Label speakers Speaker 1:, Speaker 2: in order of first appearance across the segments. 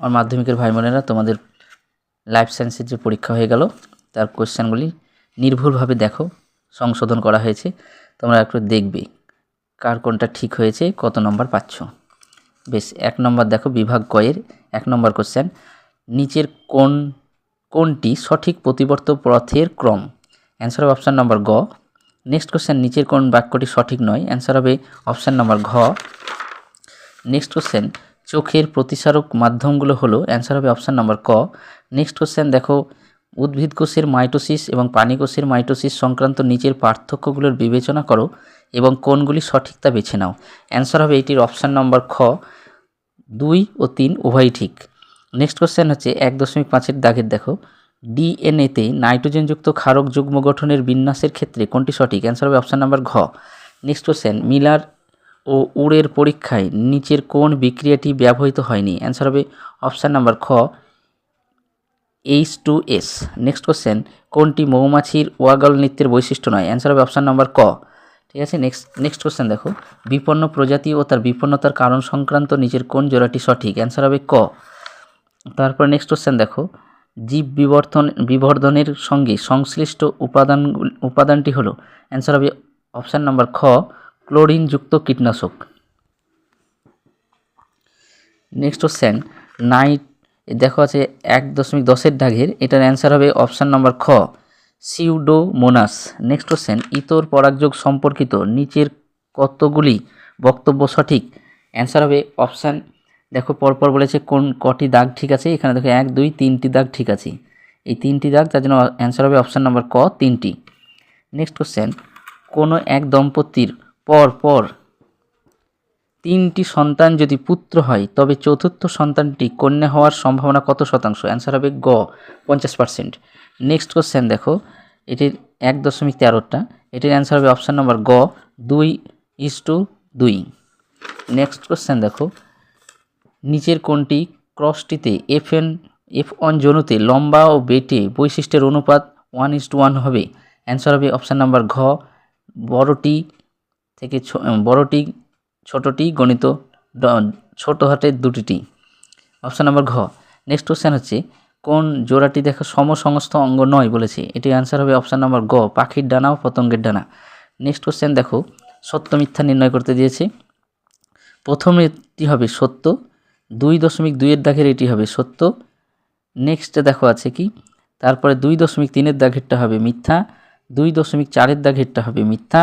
Speaker 1: আমার মাধ্যমিকের ভাই বোনেরা, তোমাদের লাইফ সায়েন্সের যে পরীক্ষা হয়ে গেল, তার কোয়েশ্চেনগুলি নির্ভুলভাবে দেখো, সংশোধন করা হয়েছে। তোমরা একটু দেখবে কার কোনটা ঠিক হয়েছে, কত নম্বর পাচ্ছ। বেশ, এক নম্বর দেখো, বিভাগ কয়ের এক নম্বর কোশ্চেন নিচের কোন, কোনটি সঠিক প্রতিবর্ত পথের ক্রম? অ্যান্সার হবে অপশান নম্বর গ। নেক্সট কোশ্চেন নিচের কোন বাক্যটি সঠিক নয়? অ্যান্সার হবে অপশান নম্বর ঘ। নেক্সট কোশ্চেন চোখের প্রতিসারক মাধ্যমগুলো হলো অ্যান্সার হবে অপশান নম্বর ক। নেক্সট কোশ্চেন দেখো, উদ্ভিদ কোষের মাইটোসিস এবং পানি কোষের মাইটোসিস সংক্রান্ত নিচের পার্থক্যগুলোর বিবেচনা করো এবং কোনগুলি সঠিক তা বেছে নাও। অ্যান্সার হবে এটির অপশান নম্বর খ, দুই ও তিন উভয়ই ঠিক। নেক্সট কোশ্চেন হচ্ছে এক দশমিক পাঁচের দাগের, দেখো ডিএনএতে নাইট্রোজেনযুক্ত ক্ষারক যুগ্ম গঠনের বিন্যাসের ক্ষেত্রে কোনটি সঠিক? অ্যান্সার হবে অপশান নাম্বার ঘ। নেক্সট কোশ্চেন মিলার ও উড়ের পরীক্ষায় নিচের কোন বিক্রিয়াটি ব্যবহৃত হয়নি? অ্যান্সার হবে অপশান নাম্বার খ H two S next question কোনটি মৌমাছির ওয়াগল নৃত্যের বৈশিষ্ট্য নয়? অ্যান্সার হবে অপশান নাম্বার ক। ঠিক আছে নেক্সট নেক্সট কোশ্চেন দেখো। বিপন্ন প্রজাতি ও তার বিপন্নতার কারণ সংক্রান্ত নিচের কোন জোড়াটি সঠিক? অ্যান্সার হবে ক। তারপর নেক্সট কোশ্চেন দেখো। জীব বিবর্তন বিবর্ধনের সঙ্গে সংশ্লিষ্ট উপাদান, উপাদানটি হলো। অ্যান্সার হবে অপশান নাম্বার খ ক্লোরিনযুক্ত কীটনাশক। নেক্সট কোশ্চেন নাইট দেখো আছে এক দশমিক দশের দাগের, এটার অ্যান্সার হবে অপশান নাম্বার খ সিউডোমোনাস নেক্সট কোশ্চেন ইতর পরাগযোগ সম্পর্কিত নিচের কতগুলি বক্তব্য সঠিক? অ্যান্সার হবে অপশান দেখো পরপর বলেছে কোন কটি দাগ ঠিক আছে, এখানে দেখো এক, দুই, তিনটি দাগ ঠিক আছে। এই তিনটি দাগ, তার জন্য অ্যান্সার হবে অপশান নাম্বার ক, তিনটি। নেক্সট কোশ্চেন কোনো এক দম্পতির পর পর। তিনটি সন্তান যদি পুত্র হয়, তবে চতুর্থ সন্তানটি কন্যা হওয়ার সম্ভাবনা কত শতাংশ? অ্যান্সার হবে গ, পঞ্চাশ পার্সেন্ট নেক্সট কোশ্চেন দেখো, এটির এক দশমিক তেরোটা। এটির অ্যান্সার হবে অপশান নম্বর গ, দুই ইস টু দুই। নেক্সট কোশ্চেন দেখো, নিচের কোনটি ক্রসটিতে এফ এন এফ ওয়ান জনুতে লম্বা ও বেটে বৈশিষ্ট্যের অনুপাত ওয়ান ইস টু ওয়ান হবে। অ্যান্সার হবে অপশান নাম্বার ঘ, বড়টি থেকে বড়টি, ছোটটি গণিত ছোট হাতের দুটিটি। অপশান নাম্বার ঘ। নেক্সট কোশ্চেন হচ্ছে, কোন জোড়াটি দেখো সমসংস্থ অঙ্গ নয় বলেছে? এটি অ্যান্সার হবে অপশান নাম্বার গ, পাখির ডানা ও পতঙ্গের ডানা। নেক্সট কোশ্চেন দেখো, সত্য মিথ্যা নির্ণয় করতে দিয়েছে। প্রথমেটি হবে সত্য, দুই দশমিক দুইয়ের দাগের এটি হবে সত্য। নেক্সটে দেখো আছে কি, তারপরে দুই দশমিক তিনের দাগেরটা হবে মিথ্যা, দুই দশমিক চারের দাগেরটা হবে মিথ্যা।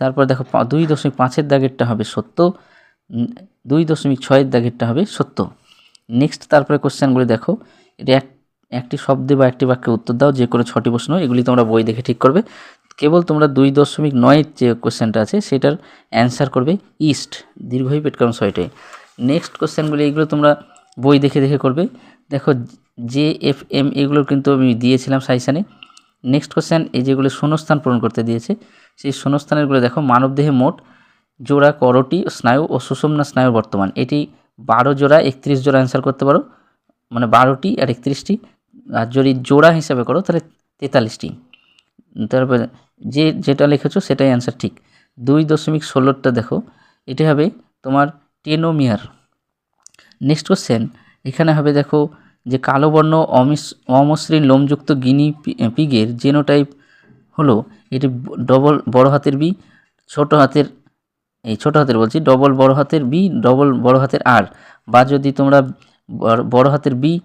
Speaker 1: তারপর দেখো দুই দশমিক পাঁচের দাগেরটা হবে সত্য দুই দশমিক ছয়ের দাগেরটা হবে সত্য। নেক্সট তারপরে কোশ্চেনগুলি দেখো, এটা এক একটি শব্দে বা একটি বাক্যে উত্তর দাও, যে কোনো ছটি প্রশ্ন, এগুলি তোমরা বই দেখে ঠিক করবে। কেবল তোমরা দুই দশমিক নয়ের যে কোশ্চেনটা আছে, সেটার অ্যান্সার করবে ইস্ট দীর্ঘই পেটকারণ ছয়টায়। নেক্সট কোশ্চেনগুলি এগুলো তোমরা বই দেখে দেখে করবে। দেখো জে এফ এম এগুলো কিন্তু আমি দিয়েছিলাম সাইসানে। নেক্সট কোশ্চেন এই যেগুলো শূন্যস্থান পূরণ করতে দিয়েছে, সেই শূন্যস্থানেরগুলো দেখো, মানবদেহে মোট জোড়া করটি স্নায়ু ও সুষুম্না স্নায়ু বর্তমান। এটি বারো জোড়া, একত্রিশ জোড়া অ্যান্সার করতে পারো। মানে বারোটি আর একত্রিশটি, আর যদি জোড়া হিসাবে করো, তাহলে তেতাল্লিশটি। তারপরে যে যেটা লিখেছো, সেটাই অ্যান্সার ঠিক। দুই দশমিক ষোলোটা দেখো, এটি হবে তোমার টেনোমিয়ার। নেক্সট কোশ্চেন এখানে হবে দেখো যে কালো বর্ণ অমিস অমসৃণ লোমযুক্ত গিনি পিগের জেনোটাইপ হলো, এটি ডবল বড় হাতের বি, ছোট হাতের, এই ছোট হাতের বলছি ডবল বড় হাতের বি ডবল বড় হাতের আর। বা যদি তোমরা বড়- হাতের বি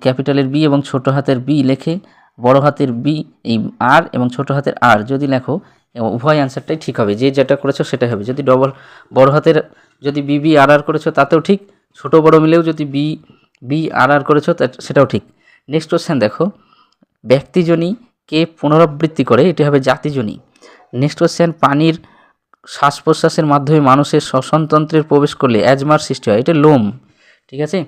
Speaker 1: ক্যাপিটালের বি এবং ছোট হাতের বি লেখে, বড় হাতের বি, এই আর এবং ছোট হাতের আর যদি লেখো উভয় অ্যান্সারটাই ঠিক হবে। যে যেটা করেছ সেটাই হবে। যদি ডবল বড় হাতের, যদি বি বি আর আর করেছ, তাতেও ঠিক। ছোট বড় মিলেও যদি বি বি আর আর করেছ সেটাও ঠিক। নেক্সট কোশ্চেন দেখো। ব্যক্তিজনী কে পুনরাবৃত্তি করে, এটি হবে জাতিজনী। নেক্সট কোশ্চেন পানির শ্বাস প্রশ্বাসের মাধ্যমে মানুষের শ্বসনতন্ত্রের প্রবেশ করলে অ্যাজমার সৃষ্টি হয়। এটা লোম, ঠিক আছে?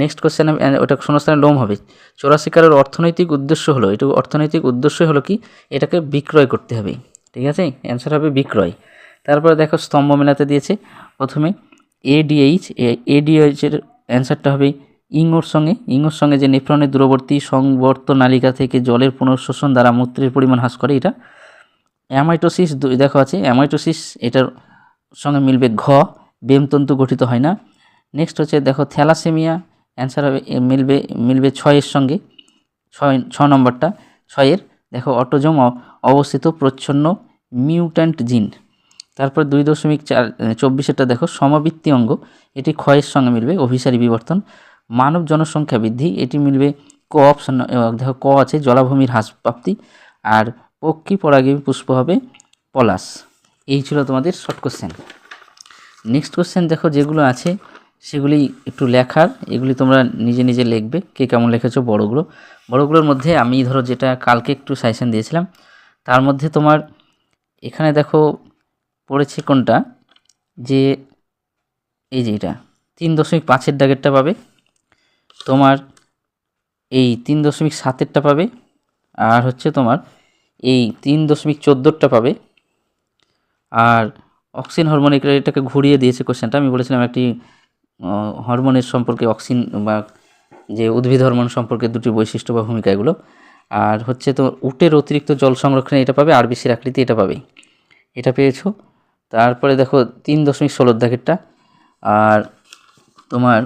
Speaker 1: নেক্সট কোশ্চেন ওটা শূন্যস্থানে লোম হবে। চোরা শিকারের অর্থনৈতিক উদ্দেশ্য হলো এটা অর্থনৈতিক উদ্দেশ্য হলো কি? এটাকে বিক্রয় করতে হবে, ঠিক আছে? অ্যান্সার হবে বিক্রয়। তারপরে দেখো, স্তম্ভ মেলাতে দিয়েছে। প্রথমে এডিএইচ এডিএইচের অ্যান্সারটা হবে ইঙ্গোর সঙ্গে ইঙ্গোর সঙ্গে যে নেফ্রনের দূরবর্তী সংবর্ত নালিকা থেকে জলের পুনঃশোষণ দ্বারা মূত্রের পরিমাণ হ্রাস করে এটা। অ্যামাইটোসিস দেখো আছে, অ্যামাইটোসিস এটার সঙ্গে মিলবে ঘ, বেমতন্তু গঠিত হয় না। নেক্সট হচ্ছে দেখো থ্যালাসেমিয়া, অ্যান্সার হবে মিলবে মিলবে ছয়ের সঙ্গে, ছয়, ছ নম্বরটা, ছয়ের, দেখো অটোজম অবস্থিত প্রচ্ছন্ন মিউট্যান্ট জিন। তারপর দুই দশমিক চার, চব্বিশেরটা দেখো, সমবৃত্তি অঙ্গ, এটি ক্ষয়ের সঙ্গে মিলবে, অভিসারী বিবর্তন। মানব জনসংখ্যা বৃদ্ধি, এটি মিলবে ক অপশন দেখো ক আছে, জলাভূমির হ্রাস প্রাপ্তি, আর পক্ষী পরাগী পুষ্প হবে পলাশ। এই ছিল তোমাদের শর্ট কোশ্চেন নেক্সট কোশ্চেন দেখো যেগুলো আছে, সেগুলি একটু লেখার, এগুলি তোমরা নিজে নিজে লিখবে, কে কেমন লিখেছো বড়গুলো। বড়গুলোর মধ্যে আমি ধরো যেটা কালকে একটু সাজেশন দিয়েছিলাম, তার মধ্যে তোমার এখানে দেখো পড়েছে কোনটা, যে, এই যে এটা, তিন দশমিক পাঁচের দাগেরটা পাবে তোমার এই তিন দশমিক সাতেরটা পাবে, আর হচ্ছে তোমার এই তিন দশমিক চোদ্দোরটা পাবে। আর অক্সিন হরমোন এটাকে ঘুরিয়ে দিয়েছে কোশ্চেনটা আমি বলেছিলাম একটি হরমোনের সম্পর্কে অক্সিন বা যে উদ্ভিদ হরমোন সম্পর্কে দুটি বৈশিষ্ট্য বা ভূমিকা এগুলো। আর হচ্ছে তো উটের অতিরিক্ত জল সংরক্ষণে এটা পাবে, আরবিসির আকৃতি এটা পাবে। এটা পেয়েছ। তারপরে দেখো তিন দশমিক ষোলোর দাগেরটা। আর তোমার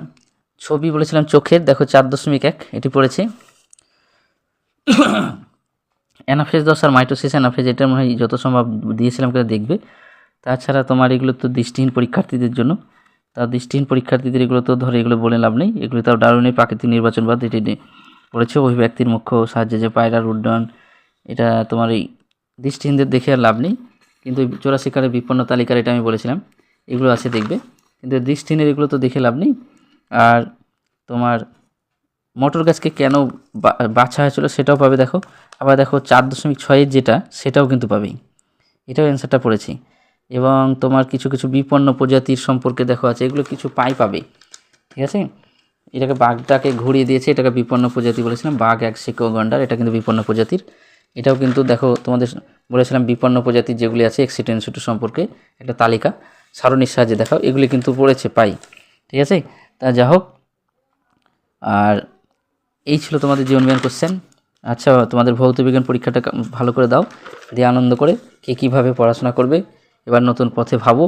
Speaker 1: ছবি বলেছিলাম চোখের, দেখো চার দশমিক এক, এটি পড়েছে। অ্যানাফেজ দশ আর মাইটোসিস অ্যানাফেজ এটা মনে হয় যত সম্ভব দিয়েছিলাম করে দেখবে। তাছাড়া তোমার এগুলো তো দৃষ্টিহীন পরীক্ষার্থীদের জন্য। তা দৃষ্টিহীন পরীক্ষার্থীদের এগুলো তো ধরে এগুলো বলে লাভ নেই। এগুলো তাও ডারুনের প্রাকৃতিক নির্বাচনবাদ এটি পড়েছে অভিব্যক্তির মুখ্য সাহায্যে যে পায়রার উড্ডয়ন এটা তোমার এই দৃষ্টিহীনদের দেখে আর লাভ নেই। কিন্তু ওই চোরাশি কারের বিপন্ন তালিকার এটা আমি বলেছিলাম। এগুলো আছে দেখবে। কিন্তু দৃষ্টিহীনের এগুলো তো দেখে লাভ নেই। আর তোমার মটর গাছকে কেন বাছা হয়েছিল সেটাও পাবে দেখো। আবার দেখো চার দশমিক ছয়ের যেটা, সেটাও কিন্তু পাবেই। এটাও অ্যান্সারটা পড়েছি। এবং তোমার কিছু কিছু বিপন্ন প্রজাতির সম্পর্কে দেখো আছে, এগুলো কিছু পাই পাবে। ঠিক আছে? এটাকে বাঘটাকে ঘুরিয়ে দিয়েছে, এটাকে বিপন্ন প্রজাতি বলেছিলাম, বাঘ, এক শিকো গন্ডার, এটা কিন্তু বিপন্ন প্রজাতির। এটাও কিন্তু দেখো তোমাদের বলেছিলাম বিপন্ন প্রজাতির যেগুলি আছে এক্সিটেন্সিটো সম্পর্কে একটা তালিকা। সারণীর সাহায্যে দেখাও, এগুলি কিন্তু পড়েছে, পাই। ঠিক আছে? তা যা হোক। আর এই ছিল তোমাদের জীবনবিজ্ঞান কোশ্চেন আচ্ছা তোমাদের ভৌত বিজ্ঞান পরীক্ষাটা ভালো করে দাও, দিয়ে আনন্দ করে কে কীভাবে পড়াশোনা করবে, এবার নতুন পথে ভাবো।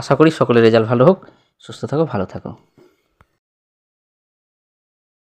Speaker 1: আশা করি সকলের রেজাল্ট ভালো হোক। সুস্থ থাকো, ভালো থাকো।